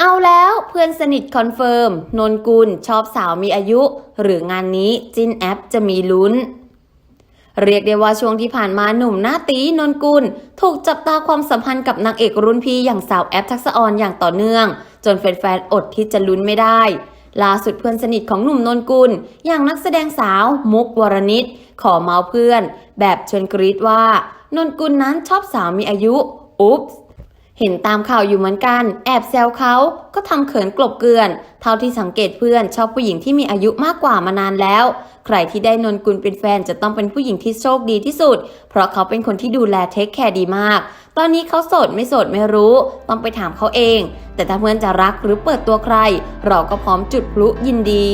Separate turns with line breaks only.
เอาแล้วเพื่อนสนิทคอนเฟิร์มนนกุลชอบสาวมีอายุ หรืองานนี้จินแอปจะมีลุ้น เรียกได้ว่าช่วงที่ผ่านมาหนุ่มหน้าตีนนกุล ถูกจับตาความสัมพันธ์กับนางเอกรุ่นพี่อย่างสาวแอปทักษะออนอย่างต่อเนื่อง จนแฟนๆอดที่จะลุ้นไม่ได้ล่าสุดเพื่อนสนิทของหนุ่มนนกุล อย่างนักแสดงสาวมุกวรณิต ขอเมาส์เพื่อน แบบชวนกรีดว่านนกุลนั้นชอบสาวมีอายุ อุ๊บส์ เห็นตามข่าวอยู่เหมือนกัน แอบแซวเขาก็ทำเขินกลบเกลื่อน เท่าที่สังเกตเพื่อนชอบผู้หญิงที่มีอายุมากกว่ามานานแล้ว ใครที่ได้นนกุลเป็นแฟนจะต้องเป็นผู้หญิงที่โชคดีที่สุด เพราะเขาเป็นคนที่ดูแลเทคแคร์ดีมาก ตอนนี้เขาโสดไม่โสดไม่รู้ ต้องไปถามเขาเอง แต่ถ้าเพื่อนจะรักหรือเปิดตัวใคร เราก็พร้อมจุดพลุยินดี